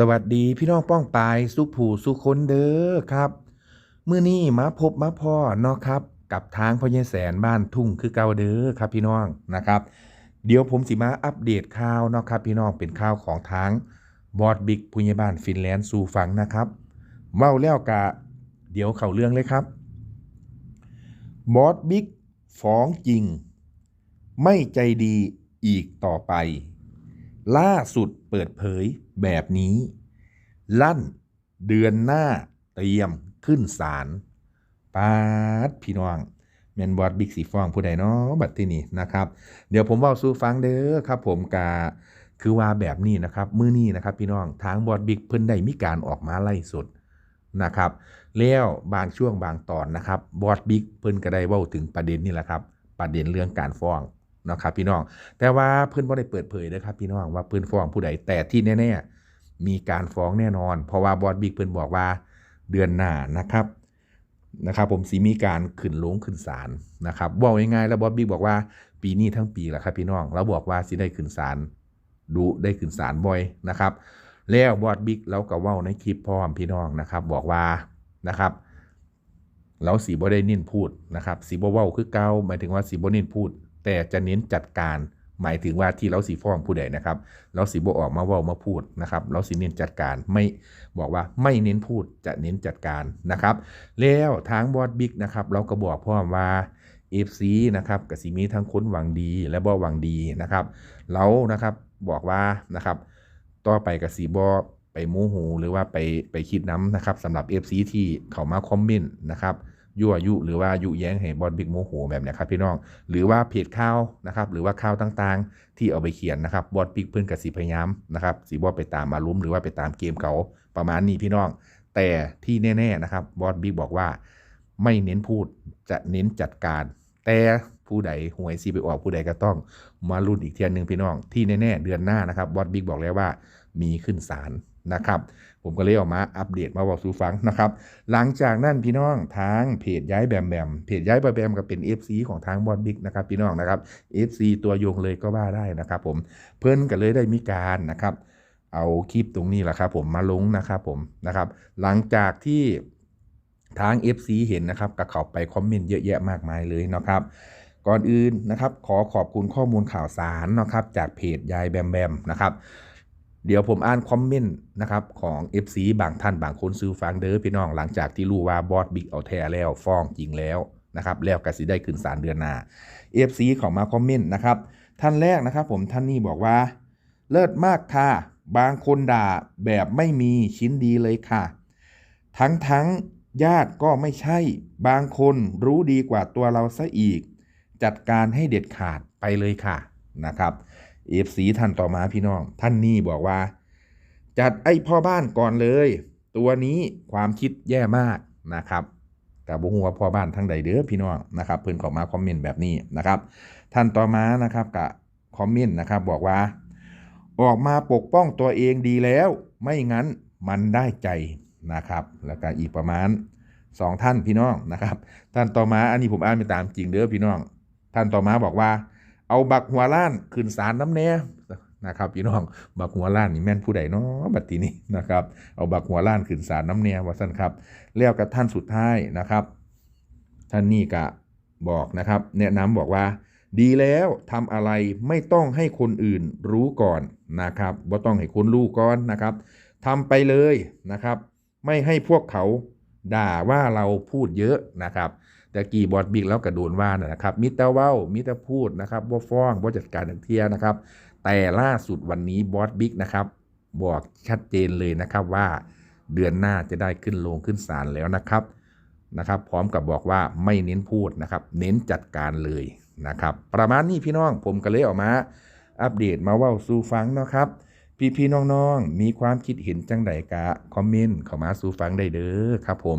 สวัสดีพี่น้องป้องปายสุผูสุคนเด้อครับมื้อนี้มาพบมาพ่อเนาะครับ กับทางพ่อใหญ่แสนบ้านทุ่งคือเก่าเด้อครับพี่น้องนะครับ เดี๋ยวผมสิมาอัปเดตข่าวเนาะครับ พี่น้องเป็นข่าวของทางบอดบิ๊กผู้ใหญ่บ้านฟินแลนด์สู่ฟังนะครับเว้าแล้วกะเดี๋ยวเข้าเรื่องเลยครับบอดบิ๊กฟ้องจริง ไม่ใจดีอีกต่อไป ล่าสุดเปิดเผยแบบนี้ ลั่นเดือนหน้าเตรียมขึ้นศาลปาดพี่น้องแมนบอดบิ๊กสีฟ้องผู้ใดเนาะบัดที่นี่นะครับ เดี๋ยวผมเว่าสู่ฟังเด้อครับ ผมกาคือว่าแบบนี้นะครับมือนี้นะครับ พี่น้องทางบอดบิ๊กเพิ่นได้มีการออกมาไล่สดนะครับ แล้วบางช่วงบางตอนนะครับบอดบิ๊กเพิ่นก็ได้เว้าถึงประเด็นนี่แหละครับ ประเด็นเรื่องการฟ้อง นะครับพี่น้อง แต่ว่าเพิ่อนบ่ได้เปิดเผยนะครับพี่น้องว่าเพิ่อนฟ้องผู้ใดแต่ที่แน่ๆมีการฟ้องแน่นอน เพราะว่าบอสบิ๊กเพิ่อนบอกว่าเดือนหน้านะครับนะครับผมสีมีการขึ้นลงขึ้นศาลนะครับบอกง่ายๆแล้วบอสบิ๊กบอกว่าปีนี้ทั้งปีแหละครับพี่น้องเราบอกว่าสิได้ขึ้นศาลดูได้ขึ้นศาลบ่อยนะครับ แล้วบอสบิ๊กเราก็ว้าในคลิปพร้อมพี่น้องนะครับ บอกว่านะครับเราสีบ่ได้เน้นพูดนะครับสีบ่เว้าคือเกาหมายถึงว่าสีบ่เน้นพูด แต่จะเน้นจัดการหมายถึงว่าที่เราสีฟ้องผู้ใดนะครับเราสีบออกมาว้ามาพูดนะครับเราสีเน้นจัดการไม่บอกว่าไม่เน้นพูดจะเน้นจัดการนะครับ แล้วทางบอสบิ๊กนะครับเราก็บอกพร้อมว่า FC นะครับกับสิมีทั้งคนหวังดีและบ่หวังดีนะครับ เรานะครับบอกว่านะครับต่อไปกับสีบอไปโมโหหรือว่าไปไปคิดน้ำนะครับสำหรับ FC ที่เขามาคอมเมนต์นะครับ ยั่วยุหรือว่ายุแย้งให้บอสบิ๊กโมโหแบบนี้ครับพี่น้อง หรือว่าเพจข่าวนะครับหรือว่าข่าวต่างๆ ที่เอาไปเขียนนะครับบอสบิ๊กเพื่อนกับสีพยายามนะครับสีบอไปตามอารมณ์หรือว่าไปตามเกมเขาประมาณนี้พี่น้อง แต่ที่แน่ๆนะครับบอสบิ๊กบอกว่าไม่เน้นพูดจะเน้นจัดการ แต่ผู้ใดหวยซีไปออกผู้ใดก็ต้องมาลุ้นอีกเทียนหนึ่งพี่น้อง ที่แน่ๆเดือนหน้านะครับบอสบิ๊กบอกแล้วว่ามีขึ้นศาล นะครับ ผมก็เลยออกมาอัปเดตมาบอกสู่ฟังนะครับ หลังจากนั้นพี่น้องทางเพจย้ายแบมแบมเพจย้ายแบมแบมก็เป็น FC ของทางบอสบิ๊กนะครับพี่น้องนะครับ FC ตัวยงเลยก็ว่าได้นะครับ ผมเพื่อนก็เลยได้มีการนะครับ เอาคลิปตรงนี้แหละครับ ผมมาลงนะครับผมนะครับ หลังจากที่ทาง FC เห็นนะครับก็เข้าไปคอมเมนต์เยอะแยะมากมายเลยนะครับก่อนอื่นนะครับขอขอบคุณข้อมูลข่าวสารนะครับจากเพจยายแบมแบมนะครับ เดี๋ยวผมอ่านคอมเมนต์นะครับของ FC บางท่านบางคนซื้อฟังเด้อพี่น้องหลังจากที่รู้ว่าบอสบิ๊กเอาแท้แล้วฟ้องจริงแล้วนะครับแล้วกสิได้ขึ้นศาลเดือนหน้า FC เขามาคอมเมนต์นะครับท่านแรกนะครับผมท่านนี้บอกว่า เลิศมากค่ะ บางคนด่าแบบไม่มีชิ้นดีเลยค่ะ ทั้งทั้งญาติก็ไม่ใช่ บางคนรู้ดีกว่าตัวเราซะอีก จัดการให้เด็ดขาดไปเลยค่ะนะครับ เอฟซีท่านต่อมาพี่น้อง ท่านนี่บอกว่า จัดไอ้พ่อบ้านก่อนเลย ตัวนี้ความคิดแย่มากนะครับกับบุหัวาพ่อบ้านทั้งใดเด้อพี่น้องนะครับ เพิ่นเขอมาคอมเมนต์แบบนี้นะครับ ท่านต่อมานะครับกับคอมเมนต์นะครับบอกว่า ออกมาปกป้องตัวเองดีแล้ว ไม่งั้นมันได้ใจนะครับ แล้วก็อีกประมาณสองท่านพี่น้องนะครับ ท่านต่อมาอันนี้ผมอ่านไปตามจริงเด้อพี่น้อง ท่านต่อมาบอกว่า เอาบักหัวล้านขึ้นศาลน้ำแน่นะครับพี่น้องบักหัวล้านนี่แม่นผู้ใดเนาะบัดทีนี้นะครับ เอาบักหัวล้านขึ้นศาลน้ำแน่ว่าสั้นครับแล้วกับท่านสุดท้ายนะครับ ท่านนี่กะบอกนะครับ แนะนำบอกว่า ดีแล้วทำอะไรไม่ต้องให้คนอื่นรู้ก่อนนะครับว่าต้องให้คนรู้ก่อนนะครับทำไปเลยนะครับ ไม่ให้พวกเขาด่าว่าเราพูดเยอะนะครับ แต่กี่บอดบิ๊กแล้วกระโดนว่านะครับ มิตรเว้ามิตรพูดนะครับบ่ฟ้องบ่จัดการทังเทียนะครับ แต่ล่าสุดวันนี้บอสบิ๊กนะครับบอกชัดเจนเลยนะครับว่าเดือนหน้าจะได้ขึ้นลงขึ้นศาลแล้วนะครับนะครับ พร้อมกับบอกว่าไม่เน้นพูดนะครับ เน้นจัดการเลยนะครับ ประมาณนี้พี่น้องผมก็เลยออกมา อัปเดตมาว่าสู่ฟังนะครับ พี่พี่น้องๆ มีความคิดเห็นจังใดกะคอมเมนต์เข้ามาสู่ฟังได้เด้อครับผม